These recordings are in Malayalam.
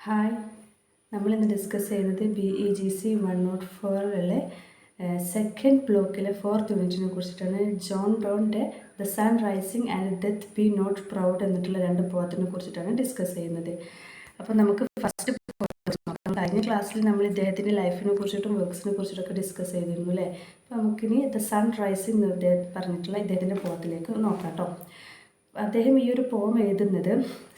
ഹായ്. നമ്മളിന്ന് ഡിസ്കസ് ചെയ്യുന്നത് B E G C one naught ഫോറിലെ second ബ്ലോക്കിലെ ഫോർത്ത് യൂണിറ്റിനെ കുറിച്ചിട്ടാണ്. John ബ്രൗണിന്റെ the sun rising and death be not proud എന്നിട്ടുള്ള രണ്ട് പോത്തിനെ കുറിച്ചിട്ടാണ് ഡിസ്കസ് ചെയ്യുന്നത്. അപ്പോൾ നമുക്ക് ഫസ്റ്റ് കഴിഞ്ഞ ക്ലാസ്സിൽ നമ്മൾ ഇദ്ദേഹത്തിന്റെ ലൈഫിനെ കുറിച്ചിട്ടും വർക്ക്സിനെ കുറിച്ചിട്ടൊക്കെ ഡിസ്കസ് ചെയ്തിരുന്നു അല്ലേ അപ്പോൾ നമുക്കിനി ദ സൺ റൈസിങ് പറഞ്ഞിട്ടുള്ള ഇദ്ദേഹത്തിന്റെ പോത്തിലേക്ക് നോക്കാം കേട്ടോ അദ്ദേഹം ഈ ഒരു പോം എഴുതുന്നത്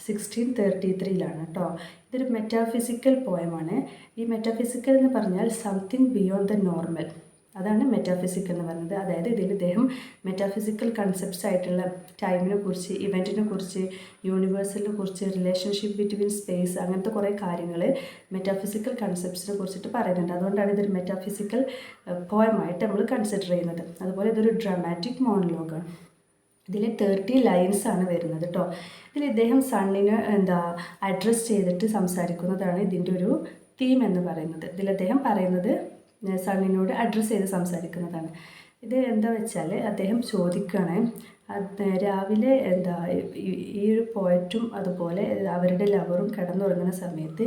സിക്സ്റ്റീൻ തേർട്ടി ത്രീയിലാണ് കേട്ടോ ഇതൊരു മെറ്റാഫിസിക്കൽ പോയമാണ് ഈ മെറ്റാഫിസിക്കൽ എന്ന് പറഞ്ഞാൽ സംതിങ് ബിയോണ്ട് ദ നോർമൽ അതാണ് മെറ്റാഫിസിക്കൽ എന്ന് പറയുന്നത്. അതായത് ഇതിൽ ഇദ്ദേഹം മെറ്റാഫിസിക്കൽ കൺസെപ്റ്റ്സ് ആയിട്ടുള്ള ടൈമിനെ കുറിച്ച് ഇവന്റിനെ കുറിച്ച് യൂണിവേഴ്സലിനെ കുറിച്ച് റിലേഷൻഷിപ്പ് ബിറ്റ്വീൻ സ്പേസ് അങ്ങനത്തെ കുറേ കാര്യങ്ങൾ മെറ്റാഫിസിക്കൽ കൺസെപ്റ്റ്സിനെ കുറിച്ചിട്ട് പറയുന്നുണ്ട്. അതുകൊണ്ടാണ് ഇതൊരു മെറ്റാഫിസിക്കൽ പോയമായിട്ട് നമ്മൾ കൺസിഡർ ചെയ്യുന്നത്. അതുപോലെ ഇതൊരു ഡ്രാമാറ്റിക് മോണലോഗാണ് ഇതിൽ തേർട്ടി ലൈൻസ് ആണ് വരുന്നത് കേട്ടോ ഇതിൽ ഇദ്ദേഹം സണ്ണിന് എന്താ അഡ്രസ്സ് ചെയ്തിട്ട് സംസാരിക്കുന്നതാണ് ഇതിന്റെ ഒരു തീം എന്ന് പറയുന്നത്. ഇതിൽ അദ്ദേഹം പറയുന്നത് സണ്ണിനോട് അഡ്രസ്സ് ചെയ്ത് സംസാരിക്കുന്നതാണ്. ഇത് എന്താ വെച്ചാൽ അദ്ദേഹം ചോദിക്കുകയാണ് രാവിലെ എന്താ ഈ ഒരു പോയറ്റും അതുപോലെ അവരുടെ ലവറും കിടന്നുറങ്ങുന്ന സമയത്ത്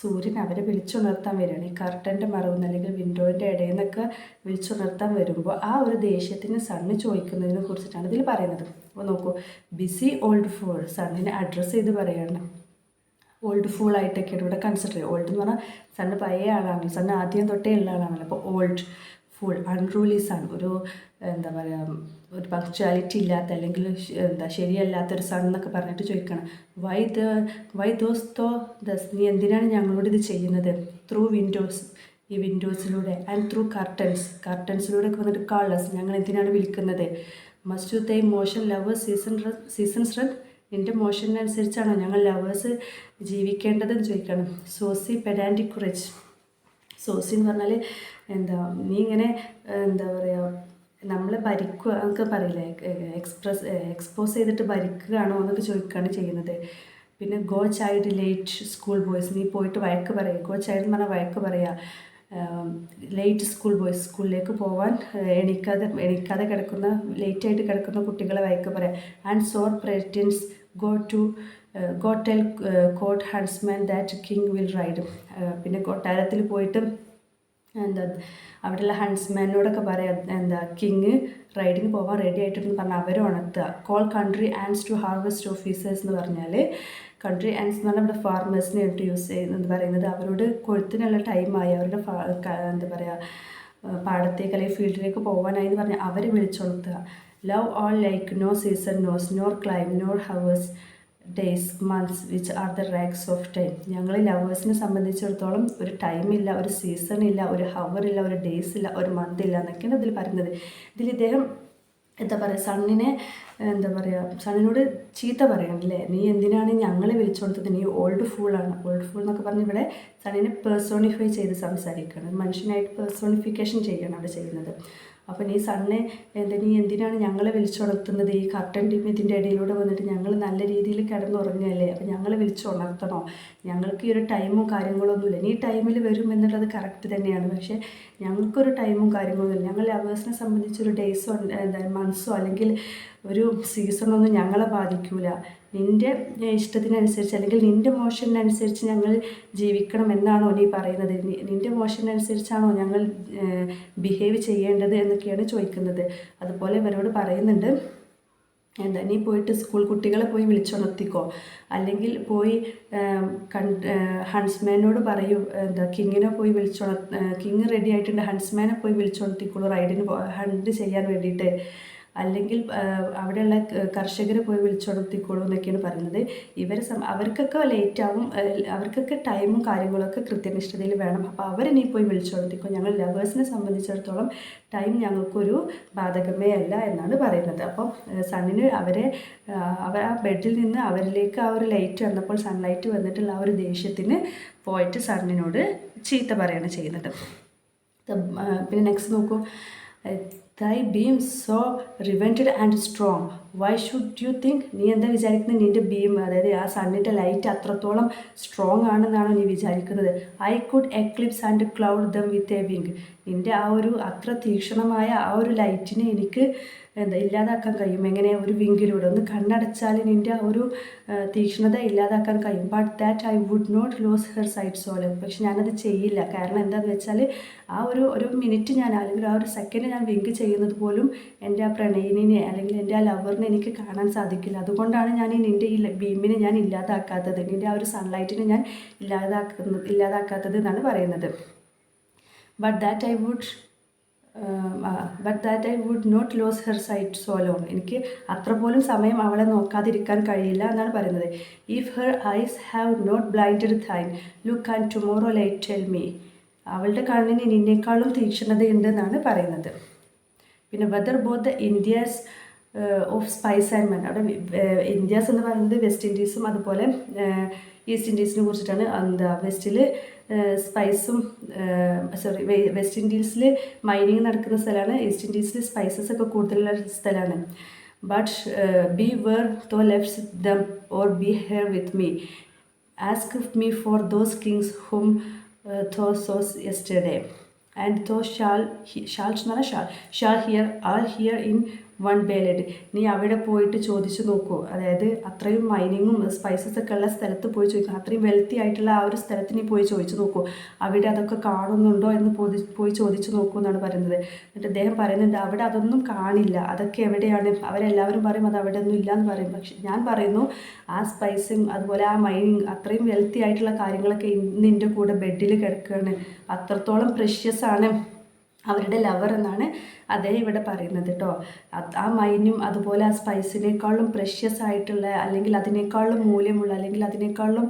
സൂര്യൻ അവരെ വിളിച്ചുണർത്താൻ വരികയാണ്. ഈ കർട്ടന്റെ മറവുന്ന് അല്ലെങ്കിൽ വിൻഡോന്റെ ഇടയിൽ നിന്നൊക്കെ വിളിച്ചുണർത്താൻ വരുമ്പോൾ ആ ഒരു ദേഷ്യത്തിന് സണ്ണ് ചോദിക്കുന്നതിനെ കുറിച്ചിട്ടാണ് ഇതിൽ പറയുന്നത്. അപ്പോൾ നോക്കൂ ബിസി ഓൾഡ് ഫോൾ സണ്ണിനെ അഡ്രസ്സ് ചെയ്ത് പറയുകയാണ്. ഓൾഡ് ഫോൾ ആയിട്ടൊക്കെയാണ് ഇവിടെ കൺസിഡർ ചെയ്യുക. ഓൾഡ് എന്ന് പറഞ്ഞാൽ സണ്ണ് പഴയ ആളാണല്ലോ സണ്ണ് ആദ്യം തൊട്ടേ ഉള്ള ആളാണല്ലോ. അപ്പോൾ ഓൾഡ് ഫുൾ അൺറൂലി സൺ ഒരു എന്താ പറയുക ഒരു പങ്ക്ച്വാലിറ്റി ഇല്ലാത്ത അല്ലെങ്കിൽ എന്താ ശരിയല്ലാത്തൊരു സൺ എന്നൊക്കെ പറഞ്ഞിട്ട് ചോദിക്കണം. Why the why dost thou thus നീ എന്തിനാണ് ഞങ്ങളോട് ഇത് ചെയ്യുന്നത്? ത്രൂ വിൻഡോസ് ഈ വിൻഡോസിലൂടെ ആൻഡ് ത്രൂ കർട്ടൻസ് കർട്ടൻസിലൂടെ ഒക്കെ വന്നിട്ട് കളേഴ്സ് ഞങ്ങൾ എന്തിനാണ് വിളിക്കുന്നത്? Must thy motion lovers season season run നിന്റെ മോഷനനുസരിച്ചാണോ ഞങ്ങൾ ലവേഴ്സ് ജീവിക്കേണ്ടതെന്ന് ചോദിക്കണം. സോസി പെഡാന്റിക് റിച്ച് സോസി എന്ന് പറഞ്ഞാൽ എന്താ നീ ഇങ്ങനെ എന്താ പറയുക നമ്മളെ ഭരിക്കുക എന്നൊക്കെ പറയില്ലേ? എക്സ്പ്രസ് എക്സ്പോസ് ചെയ്തിട്ട് ഭരിക്കുകയാണോ എന്നൊക്കെ ചോദിക്കുകയാണ് ചെയ്യുന്നത്. പിന്നെ go child late school boys നീ പോയിട്ട് വഴക്ക് പറയുക. ഗോ ചൈൽഡ് എന്ന് പറഞ്ഞാൽ വഴക്ക് പറയുക ലേറ്റ് സ്കൂൾ ബോയ്സ് സ്കൂളിലേക്ക് പോവാൻ എണീക്കാതെ എണീക്കാതെ കിടക്കുന്ന ലേറ്റായിട്ട് കിടക്കുന്ന കുട്ടികളെ വഴക്ക് പറയാം. And sour prentices go to go tell court huntsman that king will ride പിന്നെ കൊട്ടാരത്തിൽ പോയിട്ട് എന്താ അവിടെയുള്ള ഹൺസ്മാനോടൊക്കെ പറയാം എന്താ കിങ് റൈഡിങ് പോകാൻ റെഡി ആയിട്ടുണ്ടെന്ന് പറഞ്ഞാൽ അവരെ ഉണർത്തുക. Call country ants to harvest officers എന്ന് പറഞ്ഞാൽ കൺട്രി ആൻഡ്സ് എന്ന് പറഞ്ഞാൽ നമ്മുടെ ഫാർമേഴ്സിനെ ആയിട്ട് യൂസ് ചെയ്യുന്നത് പറയുന്നത് അവരോട് കൊഴുത്തിനുള്ള ടൈമായി അവരുടെ എന്താ പറയുക പാടത്തേക്ക് അല്ലെങ്കിൽ ഫീൽഡിലേക്ക് പോകാനായി എന്ന് പറഞ്ഞാൽ അവരെ വിളിച്ചുണർത്തുക. Love all like no season knows nor clime nor hours days months which are the rags of time ഞങ്ങൾ ലവേഴ്സിനെ സംബന്ധിച്ചിടത്തോളം ഒരു ടൈം ഇല്ല ഒരു സീസൺ ഇല്ല ഒരു ഹവർ ഇല്ല ഒരു ഡേയ്സ് ഇല്ല ഒരു മന്ത് ഇല്ല എന്നൊക്കെയാണ് ഇതിൽ പറയുന്നത്. ഇതിൽ ഇദ്ദേഹം എന്താ പറയുക സണ്ണിനെ എന്താ പറയുക സണ്ണിനോട് ചീത്ത പറയണല്ലേ നീ എന്തിനാണ് ഞങ്ങളെ വിളിച്ചുകൊടുത്തത് നീ ഓൾഡ് ഫൂളാണ് ഓൾഡ് ഫൂൾ എന്നൊക്കെ പറഞ്ഞ് ഇവിടെ സണ്ണിനെ പേഴ്സോണിഫൈ ചെയ്ത് സംസാരിക്കുകയാണ്. മനുഷ്യനായിട്ട് പേഴ്സോണിഫിക്കേഷൻ ചെയ്യണം അവിടെ ചെയ്യുന്നത്. അപ്പോൾ നീ സണ്ണെ എന്താ നീ എന്തിനാണ് ഞങ്ങളെ വിളിച്ചുണർത്തുന്നത് ഈ കർട്ടൻ ടീം ഇതിന്റെ ഇടയിലൂടെ വന്നിട്ട് ഞങ്ങൾ നല്ല രീതിയിൽ കിടന്നുറങ്ങുകയല്ലേ? അപ്പോൾ ഞങ്ങൾ വിളിച്ചുണർത്തണോ ഞങ്ങൾക്ക് ഈ ഒരു ടൈമും കാര്യങ്ങളൊന്നുമില്ല. നീ ടൈമിൽ വരും എന്നുള്ളത് കറക്റ്റ് തന്നെയാണ്. പക്ഷേ ഞങ്ങൾക്കൊരു ടൈമും കാര്യങ്ങളൊന്നുമില്ല. ഞങ്ങൾ ലവേഴ്സിനെ സംബന്ധിച്ചൊരു ഡേയ്സോ എന്താ മന്ത്സോ അല്ലെങ്കിൽ ഒരു സീസണൊന്നും ഞങ്ങളെ ബാധിക്കൂല. നിന്റെ ഇഷ്ടത്തിനനുസരിച്ച് അല്ലെങ്കിൽ നിന്റെ മോഷനനുസരിച്ച് ഞങ്ങൾ ജീവിക്കണം എന്നാണോ നീ പറയുന്നത്? നിന്റെ മോഷനനുസരിച്ചാണോ ഞങ്ങൾ ബിഹേവ് ചെയ്യേണ്ടത് എന്നൊക്കെയാണ് ചോദിക്കുന്നത്. അതുപോലെ ഇവരോട് പറയുന്നുണ്ട് എന്താ നീ പോയിട്ട് സ്കൂൾ കുട്ടികളെ പോയി വിളിച്ചുണർത്തിക്കോ. അല്ലെങ്കിൽ പോയി കണ്ട് ഹൺസ്മാനോട് പറയൂ എന്താ കിങ്ങിനെ പോയി വിളിച്ചുണർ കിങ് റെഡി ആയിട്ടുണ്ട് ഹൺസ്മാനെ പോയി വിളിച്ചുണർത്തിക്കോളൂ റൈഡിന് ഹണ്ട് ചെയ്യാൻ വേണ്ടിയിട്ട്. അല്ലെങ്കിൽ അവിടെയുള്ള കർഷകരെ പോയി വിളിച്ചുണർത്തിക്കോളൂ എന്നൊക്കെയാണ് പറയുന്നത്. ഇവരെ അവർക്കൊക്കെ ലേറ്റ് ആവും അവർക്കൊക്കെ ടൈമും കാര്യങ്ങളൊക്കെ കൃത്യനിഷ്ഠതയിൽ വേണം. അപ്പോൾ അവരെ നീ പോയി വിളിച്ചുണർത്തിക്കോ. ഞങ്ങൾ ലവേഴ്സിനെ സംബന്ധിച്ചിടത്തോളം ടൈം ഞങ്ങൾക്കൊരു ബാധകമേ അല്ല എന്നാണ് പറയുന്നത്. അപ്പം സണ്ണിന് അവരെ അവർ ആ ബെഡിൽ നിന്ന് അവരിലേക്ക് ആ ഒരു ലൈറ്റ് വന്നപ്പോൾ സൺലൈറ്റ് വന്നിട്ടുള്ള ആ ഒരു ദേഷ്യത്തിന് പോയിട്ട് സണ്ണിനോട് ചീത്ത പറയുകയാണ് ചെയ്യുന്നത്. പിന്നെ നെക്സ്റ്റ് നോക്കൂ. Thy beam so reverend and strong why should you think നീ എന്താ വിചാരിക്കുന്നത് നിന്റെ ബീം അതായത് ആ സണ്ണിന്റെ ലൈറ്റ് അത്രത്തോളം സ്ട്രോങ് ആണെന്നാണോ നീ വിചാരിക്കുന്നത്? I could eclipse and cloud them with a wink നിന്റെ ആ ഒരു അത്ര തീക്ഷണമായ ആ ഒരു ലൈറ്റിനെ എനിക്ക് എന്താ ഇല്ലാതാക്കാൻ കഴിയും. എങ്ങനെ ഒരു വിങ്കിലൂടെ ഒന്ന് കണ്ണടച്ചാൽ നിന്റെ ഒരു തീക്ഷ്ണത ഇല്ലാതാക്കാൻ കഴിയും. But that I would not lose her sight so long പക്ഷെ ഞാനത് ചെയ്യില്ല. കാരണം എന്താണെന്ന് വെച്ചാൽ ആ ഒരു ഒരു മിനിറ്റ് ഞാൻ അല്ലെങ്കിൽ ആ ഒരു സെക്കൻഡ് ഞാൻ വിങ്ക് ചെയ്യുന്നത് പോലും എന്റെ ആ പ്രണയിനിനെ അല്ലെങ്കിൽ എന്റെ ആ ലവറിനെ എനിക്ക് കാണാൻ സാധിക്കില്ല. അതുകൊണ്ടാണ് ഞാൻ ഈ നിന്റെ ഈ ബീമിനെ ഞാൻ ഇല്ലാതാക്കാത്തത്. നിന്റെ ആ ഒരു സൺലൈറ്റിനെ ഞാൻ ഇല്ലാതാക്കുന്നത് ഇല്ലാതാക്കാത്തത് എന്നാണ് പറയുന്നത്. But that I would but that I would not lose her sight so long എനിക്ക് അത്ര പോലും സമയം അവളെ നോക്കാതിരിക്കാൻ കഴിയില്ല എന്നാണ് പറയുന്നത്. If her eyes have not blinded thine look and tomorrow light tell me അവളുടെ കണ്ണിന് നിന്നേക്കാളും തീക്ഷ്ണതയുണ്ട് എന്നാണ് പറയുന്നത്. പിന്നെ whether both Indias of spice and men അവിടെ ഇന്ത്യാസ് എന്ന് പറയുന്നത് വെസ്റ്റ് ഇൻഡീസും അതുപോലെ ഈസ്റ്റ് ഇൻഡീസിനെ കുറിച്ചിട്ടാണ്. എന്താ വെസ്റ്റിൽ സ്പൈസും സോറി വെസ്റ്റ് ഇൻഡീസിൽ മൈനിങ് നടക്കുന്ന സ്ഥലമാണ് ഈസ്റ്റ് ഇൻഡീസിൽ സ്പൈസസ് ഒക്കെ കൂടുതലുള്ള സ്ഥലമാണ് but be where thou left them or be here with me ask me for those kings whom thou saw'st yesterday and thou shall shall എന്ന് പറഞ്ഞാൽ shall shall hear all here in one ബേലഡ് നീ അവിടെ പോയിട്ട് ചോദിച്ചു നോക്കൂ. അതായത് അത്രയും മൈനിങ്ങും സ്പൈസസ് ഒക്കെ ഉള്ള സ്ഥലത്ത് പോയി ചോദിക്കും. അത്രയും വെൽത്തി ആയിട്ടുള്ള ആ ഒരു സ്ഥലത്ത് നീ പോയി ചോദിച്ചു നോക്കൂ. അവിടെ അതൊക്കെ കാണുന്നുണ്ടോ എന്ന് പോയി പോയി ചോദിച്ചു നോക്കൂ എന്നാണ് പറയുന്നത്. എന്നിട്ട് അദ്ദേഹം പറയുന്നുണ്ട് അവിടെ അതൊന്നും കാണില്ല. അതൊക്കെ എവിടെയാണ്? അവരെല്ലാവരും പറയും അത് അവിടെ ഒന്നും ഇല്ല എന്ന് പറയും. പക്ഷെ ഞാൻ പറയുന്നു ആ സ്പൈസും അതുപോലെ ആ മൈനിങ് അത്രയും വെൽത്തി ആയിട്ടുള്ള കാര്യങ്ങളൊക്കെ ഇന്ന് എന്റെ കൂടെ ബെഡിൽ കിടക്കുകയാണ് അത്രത്തോളം പ്രഷ്യസ് ആണ്. അവരുടെ ലവർ എന്നാണ് അദ്ദേഹം ഇവിടെ പറയുന്നത് കേട്ടോ ആ മൈനും അതുപോലെ ആ സ്പൈസിനേക്കാളും പ്രഷ്യസ് ആയിട്ടുള്ള അല്ലെങ്കിൽ അതിനേക്കാളും മൂല്യമുള്ള അല്ലെങ്കിൽ അതിനേക്കാളും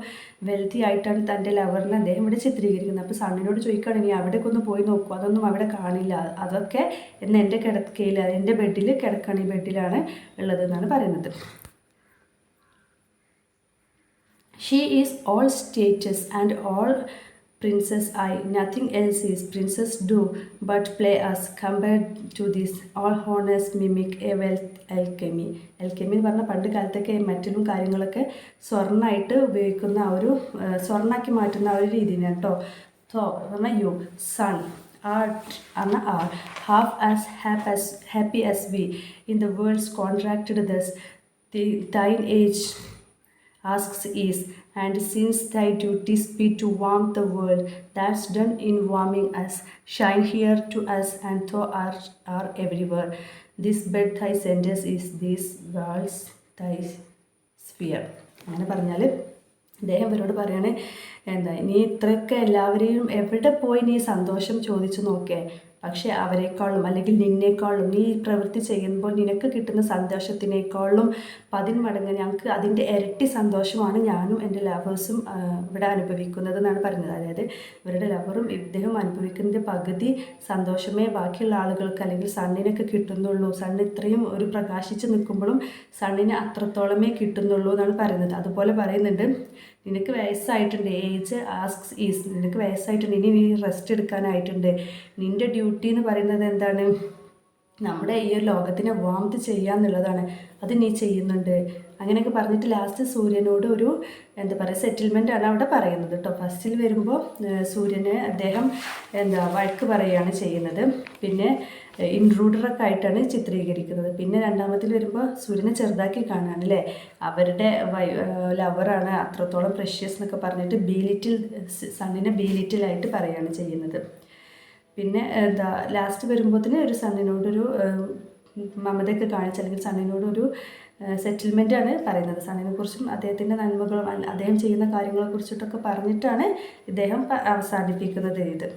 വെൽത്തി ആയിട്ടാണ് തന്റെ ലവറിനെ അദ്ദേഹം ഇവിടെ ചിത്രീകരിക്കുന്നത്. അപ്പോൾ സണ്ണിനോട് ചോദിക്കുകയാണെങ്കിൽ അവിടേക്ക് ഒന്ന് പോയി നോക്കൂ. അതൊന്നും അവിടെ കാണില്ല. അതൊക്കെ എന്ന് എന്റെ കിടക്കയിൽ എന്റെ ബെഡിൽ കിടക്കണ. ബെഡിലാണ് ഉള്ളതെന്നാണ് പറയുന്നത്. She is all states and all princess I. Nothing else is princess do but play us. Compared to this, all honors mimic a wealth alchemy. alchemy എന്ന് പറഞ്ഞാൽ പണ്ട് കാലത്തൊക്കെ മെറ്റലും കാര്യങ്ങളൊക്കെ സ്വർണമായിട്ട് ഉപയോഗിക്കുന്ന ആ ഒരു സ്വർണാക്കി മാറ്റുന്ന ആ ഒരു രീതിയാണ് കേട്ടോ സോ പറഞ്ഞാൽ you sun art and are half as happy as happy as we in the world's contracted thus the thine age asks is and since thy duties be to warm the world that's done in warming us shine here to us and thou art are everywhere this bed thy sentence is this walls thy sphere അങ്ങനെ പറഞ്ഞാൽ അദ്ദേഹം ഇവരോട് പറയാണ് എന്താ നീ ഇത്രയൊക്കെ എല്ലാവരെയും എവിടെ പോയി നീ സന്തോഷം ചോദിച്ചു നോക്കേ പക്ഷേ അവരെക്കാളും അല്ലെങ്കിൽ നിന്നേക്കാളും നീ ഈ പ്രവൃത്തി ചെയ്യുമ്പോൾ നിനക്ക് കിട്ടുന്ന സന്തോഷത്തിനേക്കാളും പതിന്മടങ്ങ് ഞങ്ങൾക്ക് അതിന്റെ ഇരട്ടി സന്തോഷമാണ് ഞാനും എന്റെ ലവേഴ്സും ഇവിടെ അനുഭവിക്കുന്നത് എന്നാണ് പറഞ്ഞത് അതായത് ഇവരുടെ ലവറും ഇദ്ദേഹം അനുഭവിക്കുന്നതിന്റെ പകുതി സന്തോഷമേ ബാക്കിയുള്ള ആളുകൾക്ക് അല്ലെങ്കിൽ സണ്ണിനൊക്കെ കിട്ടുന്നുള്ളൂ. സണ്ണ് ഇത്രയും ഒരു പ്രകാശിച്ച് നിൽക്കുമ്പോഴും സണ്ണിന് അത്രത്തോളമേ കിട്ടുന്നുള്ളൂ എന്നാണ് പറയുന്നത്. അതുപോലെ പറയുന്നുണ്ട് നിനക്ക് വയസ്സായിട്ടുണ്ട്. ഏജ് ആസ്ക്സ് ഈസ് നിനക്ക് വയസ്സായിട്ടുണ്ട്. ഇനി നീ റെസ്റ്റ് എടുക്കാനായിട്ടുണ്ട്. നിന്റെ ഡ്യൂട്ടി എന്ന് പറയുന്നത് എന്താണ്? നമ്മുടെ ഈ ഒരു ലോകത്തിനെ വാംത് ചെയ്യുക എന്നുള്ളതാണ്. അത് നീ ചെയ്യുന്നുണ്ട്. അങ്ങനെയൊക്കെ പറഞ്ഞിട്ട് ലാസ്റ്റ് സൂര്യനോട് ഒരു എന്താ പറയുക സെറ്റിൽമെന്റ് ആണ് അവിടെ പറയുന്നത് കേട്ടോ. ഫസ്റ്റിൽ വരുമ്പോൾ സൂര്യനെ അദ്ദേഹം എന്താ വഴക്ക് പറയുകയാണ് ചെയ്യുന്നത്. പിന്നെ ഇൻട്രൂഡറൊക്കെ ആയിട്ടാണ് ചിത്രീകരിക്കുന്നത്. പിന്നെ രണ്ടാമത്തിൽ വരുമ്പോൾ സൂര്യനെ ചെറുതാക്കി കാണാൻ അല്ലേ? അവരുടെ വൈ ലവറാണ് അത്രത്തോളം പ്രഷ്യസ് എന്നൊക്കെ പറഞ്ഞിട്ട് ബീലിറ്റിൽ സണ്ണിനെ ബീലിറ്റിലായിട്ട് പറയുകയാണ് ചെയ്യുന്നത്. പിന്നെ എന്താ ലാസ്റ്റ് വരുമ്പോഴത്തേന് ഒരു സണ്ണിനോടൊരു മമതയൊക്കെ കാണിച്ച് അല്ലെങ്കിൽ സണ്ണിനോടൊരു സെറ്റിൽമെന്റ് ആണ് പറയുന്നത്. സണ്ണിനെ കുറിച്ചും അദ്ദേഹത്തിന്റെ നന്മകളും അദ്ദേഹം ചെയ്യുന്ന കാര്യങ്ങളെ കുറിച്ചിട്ടൊക്കെ പറഞ്ഞിട്ടാണ് ഇദ്ദേഹം അവസാനിപ്പിക്കുന്നത് ഇത്.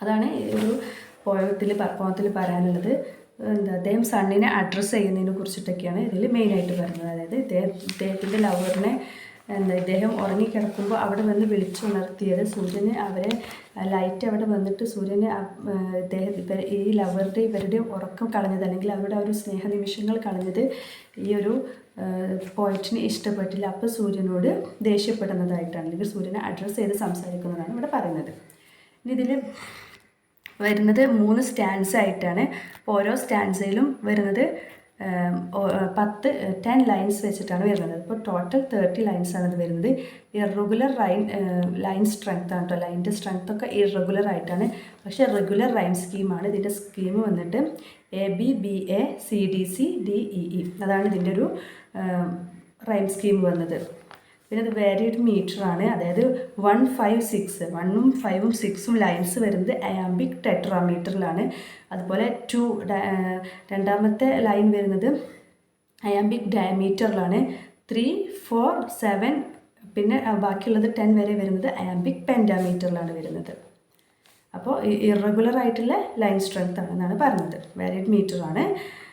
അതാണ് ഒരു പോയത്തിൽ പോയത്തിൽ പറയാനുള്ളത് എന്താ അദ്ദേഹം സണ്ണിനെ അഡ്രസ്സ് ചെയ്യുന്നതിനെ കുറിച്ചിട്ടൊക്കെയാണ് ഇതിൽ മെയിനായിട്ട് പറയുന്നത് അതായത് ഇദ്ദേഹം ഇദ്ദേഹത്തിന്റെ ലവറിനെ എന്താ ഇദ്ദേഹം ഉറങ്ങിക്കിടക്കുമ്പോൾ അവിടെ വന്ന് വിളിച്ചുണർത്തിയത് സൂര്യന് അവരെ ലൈറ്റ് അവിടെ വന്നിട്ട് സൂര്യന് ഇദ്ദേഹം ഇവർ ഈ ലവറുടെ ഇവരുടെ ഉറക്കം കളഞ്ഞത് അല്ലെങ്കിൽ അവരുടെ ഒരു സ്നേഹനിമിഷങ്ങൾ കളഞ്ഞത് ഈ ഒരു പോയിറ്റിന് ഇഷ്ടപ്പെട്ടില്ല. അപ്പോൾ സൂര്യനോട് ദേഷ്യപ്പെടുന്നതായിട്ടാണ് അല്ലെങ്കിൽ സൂര്യനെ അഡ്രസ്സ് ചെയ്ത് സംസാരിക്കുന്നതാണ് ഇവിടെ പറയുന്നത്. ഇനി ഇതിൽ വരുന്നത് മൂന്ന് സ്റ്റാൻസ് ആയിട്ടാണ്. ഓരോ സ്റ്റാൻസയിലും വരുന്നത് പത്ത് ടെൻ ലൈൻസ് വെച്ചിട്ടാണ് വരുന്നത്. അപ്പോൾ ടോട്ടൽ തേർട്ടി ലൈൻസ് ആണ് അത് വരുന്നത്. ഇറഗുലർ റൈൻ ലൈൻ സ്ട്രെങ്ത് ആണ് കേട്ടോ ലൈന്റെ സ്ട്രെങ്ത് ഒക്കെ ഇറഗുലർ ആയിട്ടാണ്. പക്ഷേ റെഗുലർ റൈൻ സ്കീമാണ് ഇതിന്റെ സ്കീം വന്നിട്ട് A B B A C D C D E E അതാണ് ഇതിന്റെ ഒരു റൈം സ്കീം വന്നത്. പിന്നെ അത് വേറെ മീറ്റർ ആണ്. അതായത് വൺ ഫൈവ് സിക്സ് വണ്ണും ഫൈവും സിക്സും ലൈൻസ് വരുന്നത് അയാംബിക് ടെട്രാമീറ്ററിലാണ് അതുപോലെ ടു രണ്ടാമത്തെ ലൈൻ വരുന്നത് അയാംബിക് ഡയമീറ്ററിലാണ് ത്രീ ഫോർ സെവൻ പിന്നെ ബാക്കിയുള്ളത് ടെൻ വരെ വരുന്നത് അയാംബിക് പെൻഡാമീറ്ററിലാണ് വരുന്നത്. അപ്പോൾ ഇറഗുലർ ആയിട്ടുള്ള ലൈൻ സ്ട്രെങ്ത് ആണെന്നാണ് പറഞ്ഞത്. ആണ്. ഏഹ്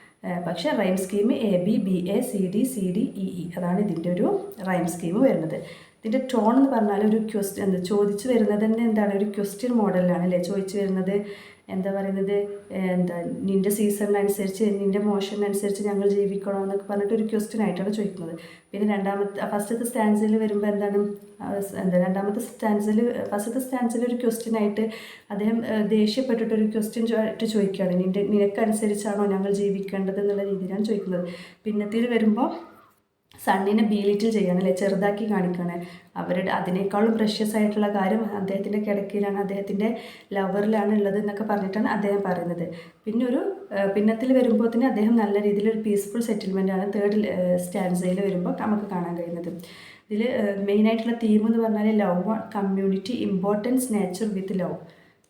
പക്ഷേ rhyme scheme A B B A C D C D E E അതാണ് ഇതിന്റെ ഒരു റൈം സ്കീം വരുന്നത്. ഇതിന്റെ ടോൺ എന്ന് പറഞ്ഞാൽ ഒരു ക്വസ്റ്റ് എന്താ ചോദിച്ചു വരുന്നത് തന്നെ എന്താണ്? ഒരു ക്വസ്റ്റ്യൻ മോഡലിലാണ് അല്ലേ? ചോദിച്ചു വരുന്നത് എന്താ പറയുന്നത് എന്താ നിന്റെ സീസണിനനുസരിച്ച് നിന്റെ മോഷനനുസരിച്ച് ഞങ്ങൾ ജീവിക്കണോ എന്നൊക്കെ പറഞ്ഞിട്ട് ഒരു ക്വസ്റ്റ്യൻ ആയിട്ടാണ് ചോദിക്കുന്നത്. പിന്നെ രണ്ടാമത്തെ ഫസ്റ്റത്തെ സ്റ്റാൻസിൽ വരുമ്പോൾ എന്താണ്? എന്താ രണ്ടാമത്തെ സ്റ്റാൻസിൽ ഫസ്റ്റത്തെ സ്റ്റാൻസിൽ ഒരു ക്വസ്റ്റ്യൻ ആയിട്ട് അദ്ദേഹം ദേഷ്യപ്പെട്ടിട്ട് ഒരു ക്വസ്റ്റ്യൻ ആയിട്ട് ചോദിക്കുകയാണ്. നിന്റെ നിനക്കനുസരിച്ചാണോ ഞങ്ങൾ ജീവിക്കേണ്ടത് എന്നുള്ള രീതിയിലാണ് ചോദിക്കുന്നത്. പിന്നത്തേത് വരുമ്പോൾ സണ്ണിനെ ബീലിറ്റിൽ ചെയ്യണം അല്ലെ ചെറുതാക്കി കാണിക്കുകയാണ് അവരുടെ അതിനേക്കാളും പ്രഷ്യസ് ആയിട്ടുള്ള കാര്യം അദ്ദേഹത്തിന്റെ കിടക്കയിലാണ് അദ്ദേഹത്തിന്റെ ലവറിലാണ് ഉള്ളത് എന്നൊക്കെ പറഞ്ഞിട്ടാണ് അദ്ദേഹം പറയുന്നത്. പിന്നെ ഒരു പിന്നത്തിൽ വരുമ്പോൾ തന്നെ അദ്ദേഹം നല്ല രീതിയിൽ ഒരു പീസ്ഫുൾ സെറ്റിൽമെന്റ് ആണ് തേർഡ് സ്റ്റാൻസയിൽ വരുമ്പോൾ നമുക്ക് കാണാൻ കഴിയുന്നത്. ഇതിൽ മെയിനായിട്ടുള്ള തീം എന്ന് പറഞ്ഞാൽ love community importance nature with love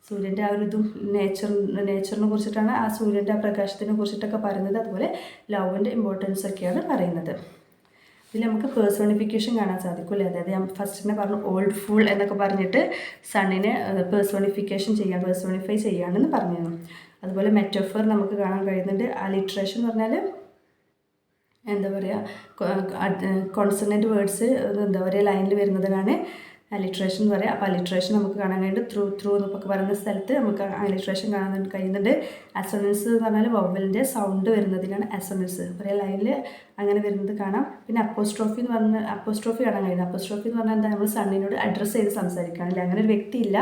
സൂര്യന്റെ ആ ഒരു ഇതും നേച്ചർ നേച്ചറിനെ കുറിച്ചിട്ടാണ് ആ സൂര്യന്റെ ആ പ്രകാശത്തിനെ കുറിച്ചിട്ടൊക്കെ പറയുന്നത്. അതുപോലെ ലവിന്റെ ഇമ്പോർട്ടൻസ് ഒക്കെയാണ് പറയുന്നത്. ഇതിൽ നമുക്ക് പേഴ്സോണിഫിക്കേഷൻ കാണാൻ സാധിക്കില്ല അതായത് ഞാൻ ഫസ്റ്റ് തന്നെ പറഞ്ഞു ഓൾഡ് ഫുൾ എന്നൊക്കെ പറഞ്ഞിട്ട് സണ്ണിനെ പേഴ്സോണിഫിക്കേഷൻ ചെയ്യാൻ പേഴ്സോണിഫൈ ചെയ്യാണെന്ന് പറഞ്ഞിരുന്നു. അതുപോലെ മെറ്റോഫർ നമുക്ക് കാണാൻ കഴിയുന്നുണ്ട്. അലിട്രേഷൻ എന്ന് പറഞ്ഞാൽ എന്താ പറയുക കോൺസണന്റ് വേർഡ്സ് എന്താ പറയുക ലൈനിൽ വരുന്നതിനാണ് അലിട്രേഷൻ എന്ന് പറയാം. അപ്പോൾ അലിട്രേഷൻ നമുക്ക് കാണാൻ കഴിയുന്നുണ്ട്. ത്രൂ ത്രൂ എന്നൊക്കെ പറയുന്ന സ്ഥലത്ത് നമുക്ക് അലിട്രേഷൻ കാണാൻ കഴിയുന്നുണ്ട്. അസോണൻസ് എന്ന് പറഞ്ഞാൽ വവലിന്റെ സൗണ്ട് വരുന്നതിനാണ് അസോണൻസ് ഒരേ ലൈനിൽ അങ്ങനെ വരുന്നത് കാണാം. പിന്നെ അപ്പോസ്ട്രോഫി എന്ന് പറഞ്ഞ അപ്പോസ്ട്രോഫി കാണാൻ കഴിയുന്നത്. അപ്പോസ്ട്രോഫി എന്ന് പറഞ്ഞാൽ എന്താ? നമ്മൾ സണ്ണിനോട് അഡ്രസ്സ് ചെയ്ത് സംസാരിക്കുകയാണല്ലേ അങ്ങനെ ഒരു വ്യക്തിയില്ല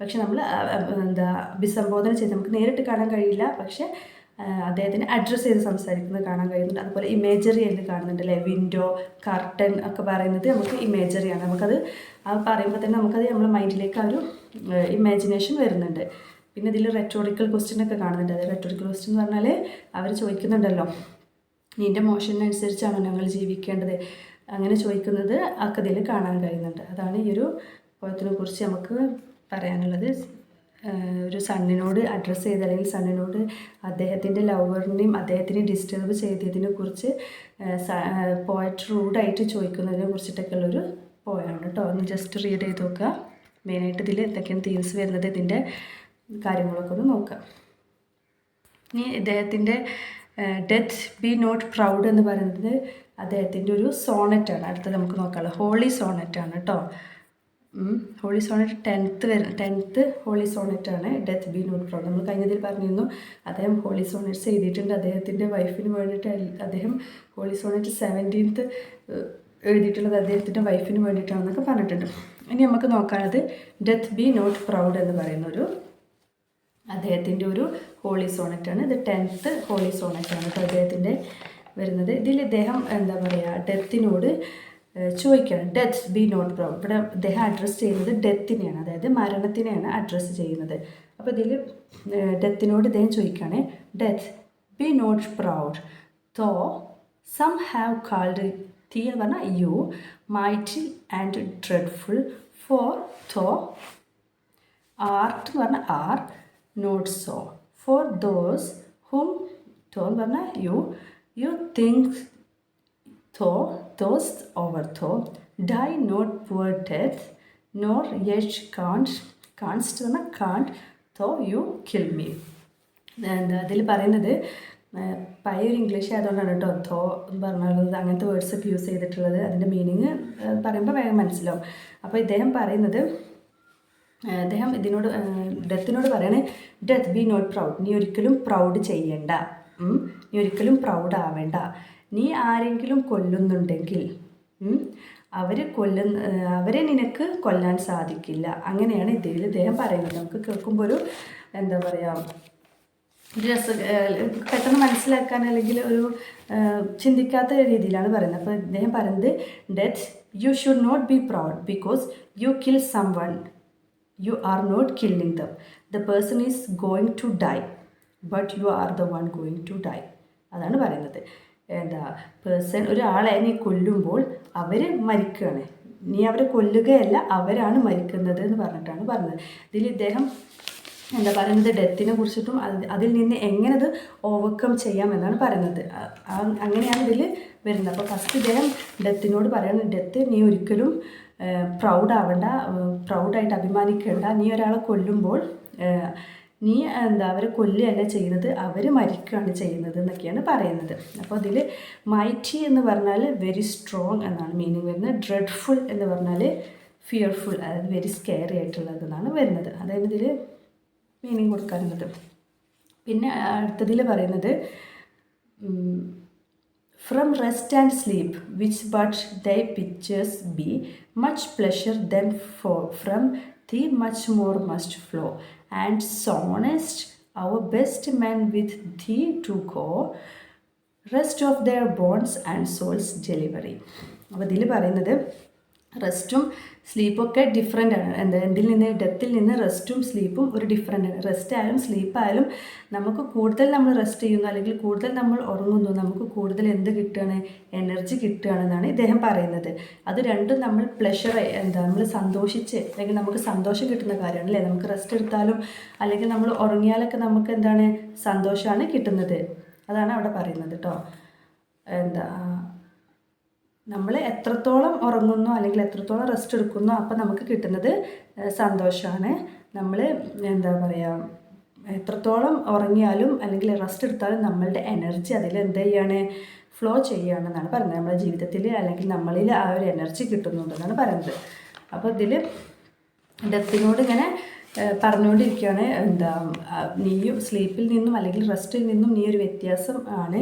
പക്ഷെ നമ്മൾ എന്താ അഭിസംബോധന ചെയ്ത് നമുക്ക് നേരിട്ട് കാണാൻ കഴിയില്ല. പക്ഷേ അദ്ദേഹത്തിന് അഡ്രസ്സ് ചെയ്ത് സംസാരിക്കുന്നത് കാണാൻ കഴിയുന്നുണ്ട്. അതുപോലെ ഇമേജറി എന്ന് കാണുന്നുണ്ട് അല്ലേ? വിൻഡോ കർട്ടൻ ഒക്കെ പറയുന്നത് നമുക്ക് ഇമേജറിയാണ് നമുക്കത് ആ പറയുമ്പോൾ തന്നെ നമുക്കത് നമ്മുടെ മൈൻഡിലേക്ക് ആ ഒരു ഇമാജിനേഷൻ വരുന്നുണ്ട്. പിന്നെ ഇതിൽ റെറ്റോറിക്കൽ ക്വസ്റ്റ്യൻ ഒക്കെ കാണുന്നുണ്ട്. അതായത് റെറ്റോറിക്കൽ ക്വസ്റ്റ്യൻ എന്ന് പറഞ്ഞാൽ അവർ ചോദിക്കുന്നുണ്ടല്ലോ. നിന്റെ മോഷനനുസരിച്ചാണോ ഞങ്ങൾ ജീവിക്കേണ്ടത്? അങ്ങനെ ചോദിക്കുന്നത് ആ ഇതിൽ കാണാൻ കഴിയുന്നുണ്ട്. അതാണ് ഈ ഒരു പോയത്തിനെ കുറിച്ച് നമുക്ക് പറയാനുള്ളത്. ഒരു സണ്ണിനോട് അഡ്രസ്സ് ചെയ്ത് അല്ലെങ്കിൽ സണ്ണിനോട് അദ്ദേഹത്തിന്റെ ലവറിനെയും അദ്ദേഹത്തിനെ ഡിസ്റ്റർബ് ചെയ്തതിനെ കുറിച്ച് പോയറ്റ് റൂഡായിട്ട് ചോദിക്കുന്നതിനെ കുറിച്ചിട്ടൊക്കെ ഉള്ളൊരു പോയാണ് കേട്ടോ ഒന്ന് ജസ്റ്റ് റീഡ് ചെയ്ത് നോക്കുക. മെയിനായിട്ട് ഇതിൽ എന്തൊക്കെയാണ് തീംസ് വരുന്നത് ഇതിന്റെ കാര്യങ്ങളൊക്കെ ഒന്ന് നോക്കുക. ഇനി ഇദ്ദേഹത്തിന്റെ ഡെത്ത് ബി നോട്ട് പ്രൗഡ് എന്ന് പറയുന്നത് അദ്ദേഹത്തിന്റെ ഒരു സോണറ്റാണ് അടുത്തത് നമുക്ക് നോക്കാമല്ലോ ഹോളി സോണറ്റാണ് കേട്ടോ ഹോളി സോണറ്റ് ടെൻത്ത് വര ടെൻത്ത് ഹോളി ആണ് ഡെത്ത് ബി നോട്ട് പ്രൗഡ് നമ്മൾ കഴിഞ്ഞതിൽ പറഞ്ഞിരുന്നു അദ്ദേഹം ഹോളി സോണറ്റ്സ് എഴുതിയിട്ടുണ്ട്. അദ്ദേഹത്തിന്റെ വൈഫിന് വേണ്ടിയിട്ട് അദ്ദേഹം ഹോളി സോണറ്റ് സെവന്റീൻത്ത് എഴുതിയിട്ടുള്ളത് അദ്ദേഹത്തിന്റെ വൈഫിന് വേണ്ടിയിട്ടാണെന്നൊക്കെ പറഞ്ഞിട്ടുണ്ട്. ഇനി നമുക്ക് നോക്കാനുള്ളത് ഡെത്ത് ബി നോട്ട് പ്രൗഡ് എന്ന് പറയുന്ന ഒരു അദ്ദേഹത്തിന്റെ ഒരു ഹോളി സോണറ്റാണ് ഇത് ടെൻത്ത് ഹോളി സോണറ്റാണ് കേട്ടോ അദ്ദേഹത്തിന്റെ വരുന്നത്. ഇതിൽ ഇദ്ദേഹം എന്താ പറയുക ഡെത്തിനോട് ചോദിക്കുകയാണ് ഡെത്ത് ബി നോട്ട് പ്രൗഡ് ഇവിടെ അദ്ദേഹം അഡ്രസ്സ് ചെയ്യുന്നത് ഡെത്തിനെയാണ് അതായത് മരണത്തിനെയാണ് അഡ്രസ്സ് ചെയ്യുന്നത്. അപ്പോൾ ഇതിൽ ഡെത്തിനോട് ഇദ്ദേഹം ചോദിക്കുകയാണ്. Death be not proud though some have called thee എന്ന് പറഞ്ഞാൽ you mighty and dreadful for thou art എന്ന് പറഞ്ഞാൽ are not so for those whom thou എന്ന് പറഞ്ഞാൽ you you think thou those overthrow, die not poor death, nor yet can't, can't, എന്ന് പറഞ്ഞാൽ kill തോ യു കിൽ മീ എന്താ അതിൽ പറയുന്നത് പഴയ ഒരു ഇംഗ്ലീഷ് ആയതുകൊണ്ടാണ് കേട്ടോ തോ എന്ന് പറഞ്ഞുള്ളത്. അങ്ങനത്തെ വേർഡ്സ് ഒക്കെ യൂസ് ചെയ്തിട്ടുള്ളത്. അതിന്റെ മീനിങ് പറയുമ്പോൾ വേഗം മനസ്സിലാവും. അപ്പോൾ ഇദ്ദേഹം പറയുന്നത് അദ്ദേഹം ഇതിനോട് ഡെത്തിനോട് പറയണേ ഡെത്ത് ബി നോട്ട് പ്രൗഡ് നീ ഒരിക്കലും പ്രൗഡ് ചെയ്യണ്ട. നീ ഒരിക്കലും പ്രൗഡ് ആവേണ്ട. നീ ആരെങ്കിലും കൊല്ലുന്നുണ്ടെങ്കിൽ അവർ കൊല്ലുന്ന അവരെ നിനക്ക് കൊല്ലാൻ സാധിക്കില്ല. അങ്ങനെയാണ് ഇതിൽ ഇദ്ദേഹം പറയുന്നത്. നമുക്ക് കേൾക്കുമ്പോൾ ഒരു എന്താ പറയുക രസ പെട്ടെന്ന് മനസ്സിലാക്കാൻ അല്ലെങ്കിൽ ഒരു ചിന്തിക്കാത്ത രീതിയിലാണ് പറയുന്നത്. അപ്പോൾ ഇദ്ദേഹം പറയുന്നത് death you should not be proud because you kill someone you are not killing them the person is going to die but you are the one going to die അതാണ് പറയുന്നത്. എന്താ പേഴ്സൺ ഒരാളെ നീ കൊല്ലുമ്പോൾ അവർ മരിക്കുകയാണ്. നീ അവരെ കൊല്ലുകയല്ല അവരാണ് മരിക്കുന്നത് എന്ന് പറഞ്ഞിട്ടാണ് പറഞ്ഞത്. ഇതിൽ ഇദ്ദേഹം എന്താ പറയുന്നത് ഡെത്തിനെ കുറിച്ചിട്ടും അത് അതിൽ നിന്ന് എങ്ങനെ അത് ഓവർകം ചെയ്യാം എന്നാണ് പറയുന്നത് അങ്ങനെയാണ് ഇതിൽ വരുന്നത്. അപ്പോൾ ഫസ്റ്റ് ഇദ്ദേഹം ഡെത്തിനോട് പറയുന്നത് ഡെത്ത് നീ ഒരിക്കലും പ്രൗഡ് ആവണ്ട പ്രൗഡായിട്ട് അഭിമാനിക്കേണ്ട. നീ ഒരാളെ കൊല്ലുമ്പോൾ നീ എന്താ അവരെ കൊല്ലുകയല്ല ചെയ്യുന്നത് അവർ മരിക്കുകയാണ് ചെയ്യുന്നത് എന്നൊക്കെയാണ് പറയുന്നത്. അപ്പോൾ അതിൽ മൈറ്റി എന്ന് പറഞ്ഞാൽ വെരി സ്ട്രോങ് എന്നാണ് മീനിങ് വരുന്നത്. ഡ്രെഡ്ഫുൾ എന്ന് പറഞ്ഞാൽ ഫിയർഫുൾ അതായത് വെരി സ്കെയറി ആയിട്ടുള്ളത് എന്നാണ് വരുന്നത്. അതായത് ഇതിൽ മീനിങ് കൊടുക്കാറുള്ളത് പിന്നെ അടുത്തതിൽ പറയുന്നത് from rest and sleep which but thy pictures be much pleasure then for from thee much more must flow and soonest our best men with thee to go rest of their bones and souls delivery അപ്പോൾ ഇതിൽ പറയുന്നത് റെസ്റ്റും സ്ലീപ്പൊക്കെ ഡിഫറെന്റ് ആണ്. എന്താ എന്തിൽ നിന്ന് ഡെത്തിൽ നിന്ന് റെസ്റ്റും സ്ലീപ്പും ഒരു ഡിഫറെന്റ് ആണ്. റെസ്റ്റ് ആയാലും സ്ലീപ്പ് ആയാലും നമുക്ക് കൂടുതൽ നമ്മൾ റെസ്റ്റ് ചെയ്യുന്നു അല്ലെങ്കിൽ കൂടുതൽ നമ്മൾ ഉറങ്ങുന്നു നമുക്ക് കൂടുതൽ എന്ത് കിട്ടുകയാണ്? എനർജി കിട്ടുകയാണെന്നാണ് ഇദ്ദേഹം പറയുന്നത്. അത് രണ്ടും നമ്മൾ പ്ലഷർ എന്താ നമ്മൾ സന്തോഷിച്ച് അല്ലെങ്കിൽ നമുക്ക് സന്തോഷം കിട്ടുന്ന കാര്യമാണ് അല്ലേ നമുക്ക് റെസ്റ്റ് എടുത്താലും അല്ലെങ്കിൽ നമ്മൾ ഉറങ്ങിയാലൊക്കെ നമുക്ക് എന്താണ്? സന്തോഷമാണ് കിട്ടുന്നത്. അതാണ് അവിടെ പറയുന്നത് കേട്ടോ എന്താ നമ്മൾ എത്രത്തോളം ഉറങ്ങുന്നു അല്ലെങ്കിൽ എത്രത്തോളം റെസ്റ്റ് എടുക്കുന്നു അപ്പം നമുക്ക് കിട്ടുന്നത് സന്തോഷമാണ് നമ്മൾ എന്താ പറയുക എത്രത്തോളം ഉറങ്ങിയാലും അല്ലെങ്കിൽ റെസ്റ്റ് എടുത്താലും നമ്മളുടെ എനർജി അതിൽ എന്ത് ചെയ്യാണ്? ഫ്ലോ ചെയ്യുകയാണെന്നാണ് പറയുന്നത്. നമ്മുടെ ജീവിതത്തിൽ അല്ലെങ്കിൽ നമ്മളിൽ ആ ഒരു എനർജി കിട്ടുന്നുണ്ടെന്നാണ് പറയുന്നത്. അപ്പോൾ ഇതിൽ ഡെത്തിനോട് ഇങ്ങനെ പറഞ്ഞുകൊണ്ടിരിക്കുകയാണ് എന്താ നീയും സ്ലീപ്പിൽ നിന്നും അല്ലെങ്കിൽ റെസ്റ്റിൽ നിന്നും നീ ഒരു വ്യത്യാസം ആണ്.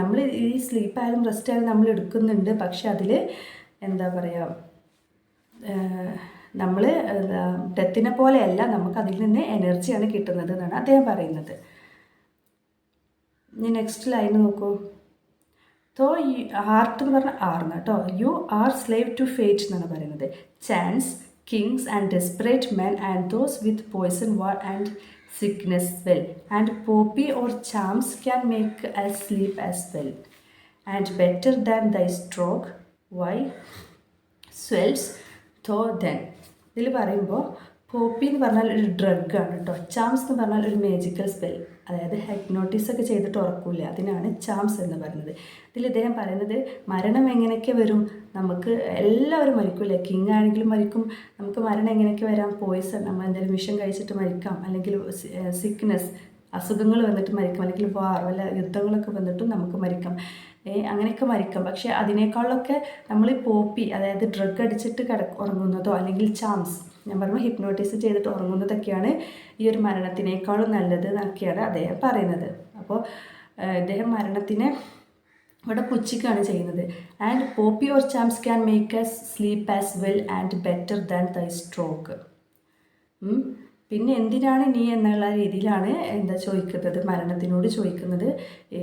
നമ്മൾ ഈ സ്ലീപ്പായാലും റെസ്റ്റ് ആയാലും നമ്മൾ എടുക്കുന്നുണ്ട്. പക്ഷെ അതിൽ എന്താ പറയുക നമ്മൾ ഡെത്തിനെ പോലെയല്ല നമുക്ക് അതിൽ നിന്ന് എനർജിയാണ് കിട്ടുന്നത് എന്നാണ് അദ്ദേഹം പറയുന്നത്. ഇനി നെക്സ്റ്റ് ലൈൻ നോക്കൂ. തോ ഹാർട്ട് എന്ന് പറഞ്ഞാൽ ആർന്ന് കേട്ടോ. You are slave to fate എന്നാണ് പറയുന്നത്. Chance kings and desperate men and those with poison war and sickness well and poppy or charms can make us sleep as well and better than thy stroke why swells though then ഇതിൽ പറയുമ്പോൾ പോപ്പി എന്ന് പറഞ്ഞാൽ ഒരു ഡ്രഗ് ആണ് കേട്ടോ ചാംസ് എന്ന് പറഞ്ഞാൽ ഒരു മേജിക്കൽ സ്പെൽ അതായത് ഹൈപ്നോട്ടിസ് ഒക്കെ ചെയ്തിട്ട് ഉറക്കില്ല. അതിനാണ് ചാംസ് എന്ന് പറയുന്നത് ഇതിൽ ഇദ്ദേഹം പറയുന്നത് മരണം എങ്ങനെയൊക്കെ വരും? നമുക്ക് എല്ലാവരും മരിക്കില്ലേ കിങ് ആണെങ്കിലും മരിക്കും. നമുക്ക് മരണം എങ്ങനെയൊക്കെ വരാം? പോയിസൺ നമ്മൾ എന്തെങ്കിലും വിഷം കഴിച്ചിട്ട് മരിക്കാം. അല്ലെങ്കിൽ സിക്നെസ് അസുഖങ്ങൾ വന്നിട്ട് മരിക്കാം. അല്ലെങ്കിൽ വാർ വല്ല യുദ്ധങ്ങളൊക്കെ വന്നിട്ടും നമുക്ക് മരിക്കാം. അങ്ങനെയൊക്കെ മരിക്കാം. പക്ഷേ അതിനേക്കാളൊക്കെ നമ്മൾ പോപ്പി അതായത് ഡ്രഗ് അടിച്ചിട്ട് കിട ഉറങ്ങുന്നതോ അല്ലെങ്കിൽ ചാംസ് ഞാൻ പറഞ്ഞു ഹിപ്നോട്ടിസ് ചെയ്തിട്ട് ഉറങ്ങുന്നതൊക്കെയാണ് ഈ ഒരു മരണത്തിനേക്കാളും നല്ലത് എന്നൊക്കെയാണ് അദ്ദേഹം പറയുന്നത്. അപ്പോൾ ഇദ്ദേഹം മരണത്തിനെ ഇവിടെ പുച്ഛിക്കാണ് ചെയ്യുന്നത്. And poppy or charms can make us sleep as well and better than thy stroke. പിന്നെ എന്തിനാണ് നീ എന്നുള്ള രീതിയിലാണ് എന്താ ചോദിക്കുന്നത് മരണത്തിനോട് ചോദിക്കുന്നത്.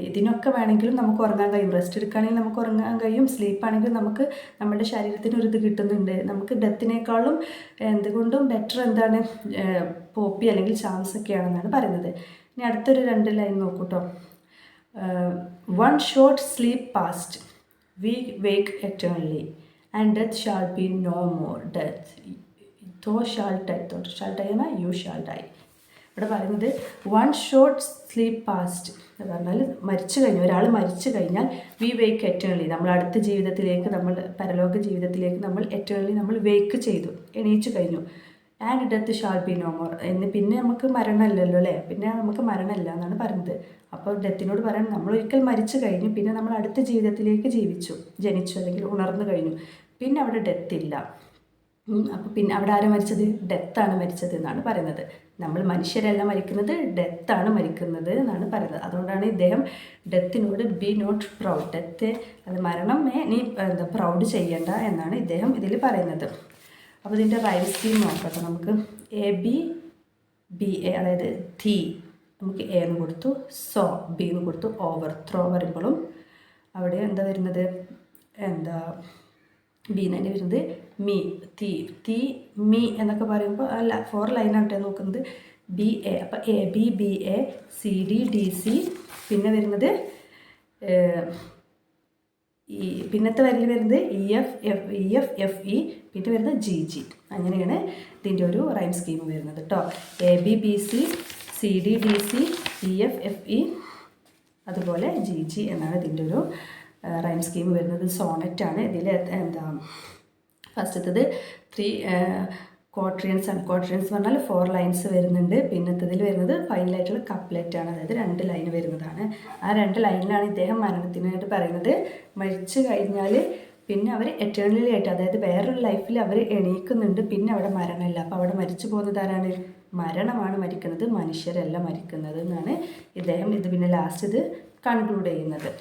ഇതിനൊക്കെ വേണമെങ്കിലും നമുക്ക് ഉറങ്ങാൻ കഴിയും. റെസ്റ്റ് എടുക്കുകയാണെങ്കിൽ നമുക്ക് ഉറങ്ങാൻ കഴിയും. സ്ലീപ്പ് ആണെങ്കിൽ നമുക്ക് നമ്മുടെ ശരീരത്തിന് ഒരു ഇത് കിട്ടുന്നുണ്ട്. നമുക്ക് ഡെത്തിനേക്കാളും എന്തുകൊണ്ടും ബെറ്റർ എന്താണ്? പോപ്പി അല്ലെങ്കിൽ ചാൻസ് ഒക്കെയാണെന്നാണ് പറയുന്നത്. ഇനി അടുത്തൊരു രണ്ട് line നോക്കൂട്ടോ. One short sleep past we wake eternally and death shall be no more death thou shall thought. Thou shall die എന്നാൽ യു ഷാൾ ഡൈ ഇവിടെ പറയുന്നത് വൺ ഷോർട്ട് സ്ലീപ്പ് പാസ്റ്റ് എന്ന് പറഞ്ഞാൽ മരിച്ചു കഴിഞ്ഞു. ഒരാൾ മരിച്ചു കഴിഞ്ഞാൽ വി വേക്ക് എറ്റേണലി നമ്മൾ അടുത്ത ജീവിതത്തിലേക്ക് നമ്മൾ പരലോക ജീവിതത്തിലേക്ക് നമ്മൾ എറ്റേണലി നമ്മൾ വേക്ക് ചെയ്തു. എണീച്ചു കഴിഞ്ഞു. And death shall be no more എന്ന് പിന്നെ നമുക്ക് മരണമല്ലല്ലോ അല്ലേ? പിന്നെ നമുക്ക് മരണമല്ല എന്നാണ് പറഞ്ഞത് അപ്പോൾ ഡെത്തിനോട് പറയാൻ നമ്മൾ ഒരിക്കൽ മരിച്ചു കഴിഞ്ഞു പിന്നെ നമ്മൾ അടുത്ത ജീവിതത്തിലേക്ക് ജീവിച്ചു. ജനിച്ചു അല്ലെങ്കിൽ ഉണർന്നു കഴിഞ്ഞു. പിന്നെ അവിടെ ഡെത്ത് ഇല്ല. അപ്പോൾ പിന്നെ അവിടെ ആരാ മരിച്ചത്? ഡെത്താണ് മരിച്ചത് എന്നാണ് പറയുന്നത്. നമ്മൾ മനുഷ്യരല്ല മരിക്കുന്നത് ഡെത്താണ് മരിക്കുന്നത് എന്നാണ് പറയുന്നത്. അതുകൊണ്ടാണ് ഇദ്ദേഹം ഡെത്തിനോട് ബി നോട്ട് പ്രൗഡ് ഡെത്ത് അത് മരണമേ നീ എന്താ പ്രൗഡ് ചെയ്യേണ്ട എന്നാണ് ഇദ്ദേഹം ഇതിൽ പറയുന്നത്. അപ്പോൾ ഇതിന്റെ റൈം സ്കീം നോക്കട്ടെ നമുക്ക്. എ ബി ബി എ അതായത് ധീ നമുക്ക് എ എന്ന് കൊടുത്തു. സോ ബി എന്ന് കൊടുത്തു. ഓവർ ത്രോ വരുമ്പോഴും അവിടെ എന്താ വരുന്നത്? എന്താ ബി എന്ന് തന്നെ വരുന്നത് മീ തീ തീ മീ എന്നൊക്കെ പറയുമ്പോൾ അല്ല ഫോർ ലൈനാട്ടെ നോക്കുന്നത്. ബി എ അപ്പോൾ A B B A C D D C. പിന്നെ വരുന്നത് ഈ പിന്നത്തെ വരിൽ വരുന്നത് E F F E F F E. പിന്നെ വരുന്നത് ജി ജി. അങ്ങനെയാണ് ഇതിന്റെ ഒരു റൈം സ്കീം വരുന്നത് കേട്ടോ A B B C C D D C E F F E. അതുപോലെ ജി ജി എന്നാണ് ഇതിന്റെ ഒരു റൈം സ്കീം വരുന്നത് ആണ് ഇതിൽ എന്താ ഫസ്റ്റത്തത് ത്രീ ക്വാട്രിയൻസ് ആണ്. ക്വാട്രിയൻസ് പറഞ്ഞാൽ ഫോർ ലൈൻസ് വരുന്നുണ്ട്. പിന്നത്തതിൽ വരുന്നത് ഫൈനലായിട്ടുള്ള കപ്ലെറ്റ് ആണ്. അതായത് രണ്ട് ലൈൻ വരുന്നതാണ്. ആ രണ്ട് ലൈനിലാണ് ഇദ്ദേഹം മരണത്തിനായിട്ട് പറയുന്നത്. മരിച്ചു കഴിഞ്ഞാൽ പിന്നെ അവർ എറ്റേണലി ആയിട്ട് അതായത് വേറൊരു ലൈഫിൽ അവർ എണീക്കുന്നുണ്ട്. പിന്നെ അവിടെ മരണമില്ല. അപ്പോൾ അവിടെ മരിച്ചു പോകുന്നത് ആരാണ്? മരണമാണ് മരിക്കുന്നത്. മനുഷ്യരല്ല മരിക്കുന്നത് എന്നാണ് ഇദ്ദേഹം ഇത് പിന്നെ ലാസ്റ്റ് ഇത് കൺക്ലൂഡ് ചെയ്യുന്നത്.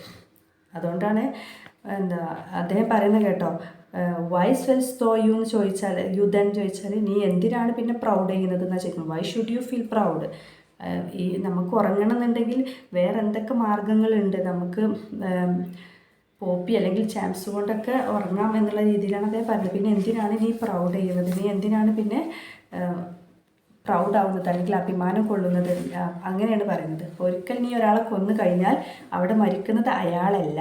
അതുകൊണ്ടാണ് എന്താ അദ്ദേഹം പറയുന്നത് കേട്ടോ വൈസ് വെൽസ് തോ യു എന്ന് ചോദിച്ചാൽ യു ദൻ ചോദിച്ചാൽ നീ എന്തിനാണ് പിന്നെ പ്രൗഡ് ചെയ്യുന്നത്? എന്നാ ചോദിക്കുന്നത്. Why should you feel proud ഈ നമുക്ക് ഉറങ്ങണം എന്നുണ്ടെങ്കിൽ വേറെ എന്തൊക്കെ മാർഗങ്ങളുണ്ട്? നമുക്ക് പോപ്പി അല്ലെങ്കിൽ ചാംസ് കൊണ്ടൊക്കെ ഉറങ്ങാം എന്നുള്ള രീതിയിലാണ് അദ്ദേഹം പറഞ്ഞത്. പിന്നെ എന്തിനാണ് നീ പ്രൗഡ് ചെയ്യുന്നത്? നീ എന്തിനാണ് പിന്നെ പ്രൗഡ് ആവുന്നത് അല്ലെങ്കിൽ അഭിമാനം കൊള്ളുന്നത് അങ്ങനെയാണ് പറയുന്നത്. ഒരിക്കൽ നീ ഒരാളെ കൊന്നു കഴിഞ്ഞാൽ അവിടെ മരിക്കുന്നത് അയാളല്ല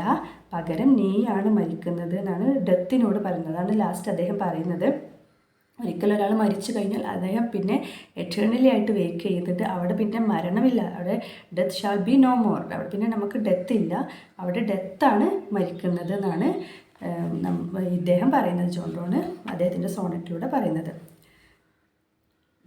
പകരം നീയാണ് മരിക്കുന്നത് എന്നാണ് ഡെത്തിനോട് പറയുന്നത്. അതാണ് ലാസ്റ്റ് അദ്ദേഹം പറയുന്നത്. ഒരിക്കൽ ഒരാൾ മരിച്ചു കഴിഞ്ഞാൽ അദ്ദേഹം പിന്നെ എറ്റേണലി ആയിട്ട് വെയിറ്റ് ചെയ്തിട്ട് അവിടെ പിന്നെ മരണമില്ല. അവിടെ death shall be no more അവിടെ പിന്നെ നമുക്ക് ഡെത്ത് ഇല്ല. അവിടെ ഡെത്താണ് മരിക്കുന്നത് എന്നാണ് ഇദ്ദേഹം പറയുന്നത്. ജോണ്ടോണ് അദ്ദേഹത്തിന്റെ സോണറ്റിലൂടെ പറയുന്നത്.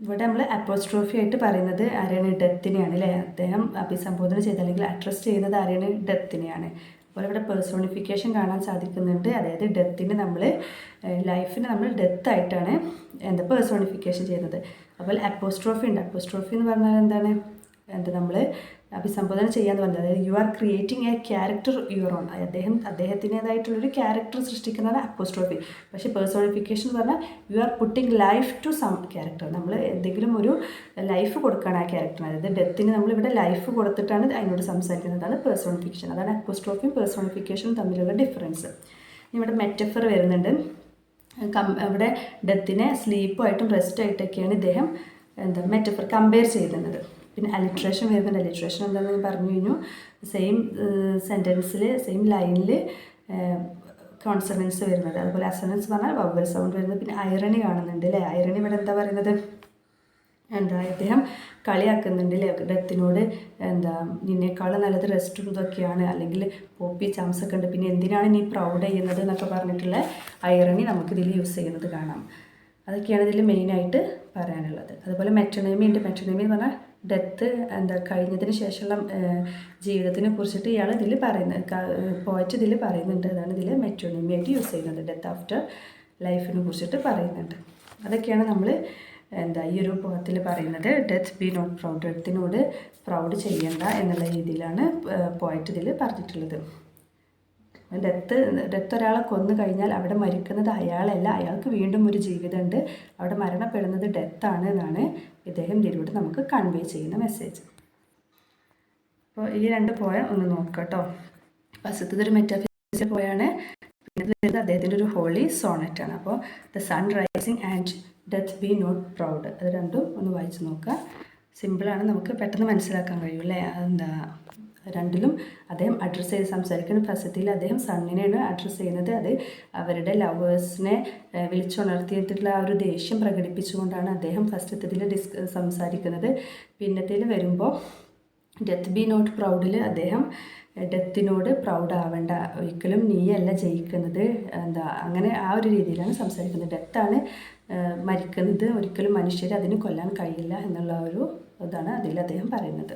ഇവിടെ നമ്മൾ അപ്പോസ്ട്രോഫി ആയിട്ട് പറയുന്നത് ആരെയാണ്? ഡെത്തിനെയാണ് അല്ലേ? അദ്ദേഹം അഭിസംബോധന ചെയ്ത അല്ലെങ്കിൽ അഡ്രസ്സ് ചെയ്യുന്നത് ആരെയാണ്? ഡെത്തിനെയാണ് അതുപോലെ ഇവിടെ പേഴ്സോണിഫിക്കേഷൻ കാണാൻ സാധിക്കുന്നുണ്ട്. അതായത് ഡെത്തിനെ നമ്മൾ ലൈഫിനെ നമ്മൾ ഡെത്തായിട്ടാണ് എന്താ പേഴ്സോണിഫിക്കേഷൻ ചെയ്യുന്നത്. അപ്പോൾ അപ്പോസ്ട്രോഫി ഉണ്ട്. അപ്പോസ്ട്രോഫി എന്ന് പറഞ്ഞാൽ എന്താണ്? എന്താ നമ്മൾ അഭിസംബോധന ചെയ്യാന്ന് പറഞ്ഞത് അതായത് you are creating a character your own അദ്ദേഹം അദ്ദേഹത്തിന്റെതായിട്ടുള്ളൊരു ക്യാരക്ടർ സൃഷ്ടിക്കുന്നതാണ് അപ്പോസ്ട്രോഫി പക്ഷേ പേഴ്സോണിഫിക്കേഷൻ എന്ന് പറഞ്ഞാൽ you are putting life to some character നമ്മൾ എന്തെങ്കിലും ഒരു ലൈഫ് കൊടുക്കുകയാണ് ആ ക്യാരക്ടറിന് അതായത് ഡെത്തിന് നമ്മളിവിടെ ലൈഫ് കൊടുത്തിട്ടാണ് അതിനോട് സംസാരിക്കുന്നതാണ് പേഴ്സോണിഫിക്കേഷൻ അതാണ് അപ്പോസ്ട്രോഫിയും പേഴ്സോണിഫിക്കേഷനും തമ്മിലുള്ള ഡിഫറൻസ് ഇവിടെ മെറ്റഫർ വരുന്നുണ്ട്. കം ഇവിടെ ഡെത്തിനെ സ്ലീപ്പുമായിട്ടും റെസ്റ്റായിട്ടൊക്കെയാണ് ഇദ്ദേഹം എന്താ മെറ്റഫർ കമ്പയർ ചെയ്യുന്നത്. പിന്നെ അലിട്രേഷൻ വരുന്നുണ്ട്. അലിട്രേഷൻ എന്താണെന്ന് ഞാൻ പറഞ്ഞു കഴിഞ്ഞു. സെയിം സെന്റൻസിൽ സെയിം ലൈനിൽ കോൺസണൻസ് വരുന്നത് അതുപോലെ അസണൻസ് പറഞ്ഞാൽ വവൽ സൗണ്ട് വരുന്നത്. പിന്നെ ഐറണി കാണുന്നുണ്ട് അല്ലേ ഐറണി ഇവിടെ എന്താ പറയുന്നത്? എന്താ ഇദ്ദേഹം കളിയാക്കുന്നുണ്ട് അല്ലേ ഡെത്തിനോട് എന്താ നിന്നേക്കാളും നല്ലത് റെസ്റ്റ് ഇതൊക്കെയാണ്. അല്ലെങ്കിൽ പോപ്പി ചാംസ് ഒക്കെ ഉണ്ട്. പിന്നെ എന്തിനാണ് നീ പ്രൗഡ് ചെയ്യുന്നത്? എന്നൊക്കെ പറഞ്ഞിട്ടുള്ള ഐറണി നമുക്കിതിൽ യൂസ് ചെയ്യുന്നത് കാണാം. അതൊക്കെയാണ് ഇതിൽ മെയിനായിട്ട് പറയാനുള്ളത്. അതുപോലെ മെറ്റണമി ഉണ്ട്. മെറ്റണമി എന്ന് പറഞ്ഞാൽ ഡെത്ത് എന്താ കഴിഞ്ഞതിന് ശേഷമുള്ള ജീവിതത്തിനെ കുറിച്ചിട്ട് ഇയാൾ ഇതിൽ പറയുന്നത് പോയറ്റ് ഇതിൽ പറയുന്നുണ്ട്. അതാണ് ഇതിൽ മെറ്റോണിമിയായിട്ട് യൂസ് ചെയ്യുന്നത്. ഡെത്ത് ആഫ്റ്റർ ലൈഫിനെ കുറിച്ചിട്ട് പറയുന്നുണ്ട്. അതൊക്കെയാണ് നമ്മൾ എന്താ ഈ ഒരു പോയത്തിൽ പറയുന്നത്. ഡെത്ത് ബി നോട്ട് പ്രൗഡ് ഡെത്തിനോട് പ്രൗഡ് ചെയ്യണ്ട എന്നുള്ള രീതിയിലാണ് പോയിട്ട് ഇതിൽ പറഞ്ഞിട്ടുള്ളത്. ഡെത്ത് ഡെത്ത് ഒരാളെ കൊന്നു കഴിഞ്ഞാൽ അവിടെ മരിക്കുന്നത് അയാളല്ല. അയാൾക്ക് വീണ്ടും ഒരു ജീവിതമുണ്ട്. അവിടെ മരണപ്പെടുന്നത് ഡെത്താണ് എന്നാണ് ഇദ്ദേഹം ഇതിലൂടെ നമുക്ക് കൺവേ ചെയ്യുന്ന മെസ്സേജ് അപ്പോൾ ഈ രണ്ട് പോയ ഒന്ന് നോക്കാം കേട്ടോ ഫസ്റ്റത്തത് ഒരു മെറ്റാഫിസിക്സ് പോയാണ് പിന്നെ അദ്ദേഹത്തിന്റെ ഒരു ഹോളി സോണറ്റ് ആണ്. അപ്പോൾ the sun rising and death be not proud അത് രണ്ടും ഒന്ന് വായിച്ച് നോക്കുക. സിമ്പിളാണ് നമുക്ക് പെട്ടെന്ന് മനസ്സിലാക്കാൻ കഴിയും അല്ലേ? അതെന്താ? രണ്ടിലും അദ്ദേഹം അഡ്രസ്സ് ചെയ്ത് സംസാരിക്കുന്ന പ്രസക്തിയിൽ അദ്ദേഹം സണ്ണിനെയാണ് അഡ്രസ്സ് ചെയ്യുന്നത്. അത് അവരുടെ ലവേഴ്സിനെ വിളിച്ചുണർത്തിയിട്ടുള്ള ആ ഒരു ദേഷ്യം പ്രകടിപ്പിച്ചുകൊണ്ടാണ് അദ്ദേഹം ഫസ്റ്റത്തിൽ ഡിസ് സംസാരിക്കുന്നത്. പിന്നത്തേൽ വരുമ്പോൾ ഡെത്ത് ബി നോട്ട് പ്രൗഡിൽ അദ്ദേഹം ഡെത്തിനോട് പ്രൗഡ് ആവേണ്ട. ഒരിക്കലും നീയല്ല ജയിക്കുന്നത്. എന്താ അങ്ങനെ ആ ഒരു രീതിയിലാണ് സംസാരിക്കുന്നത്. ഡെത്താണ് മരിക്കുന്നത്. ഒരിക്കലും മനുഷ്യരെ അതിന് കൊല്ലാൻ കഴിയില്ല എന്നുള്ള ഒരു ഇതാണ് അതിൽ അദ്ദേഹം പറയുന്നത്.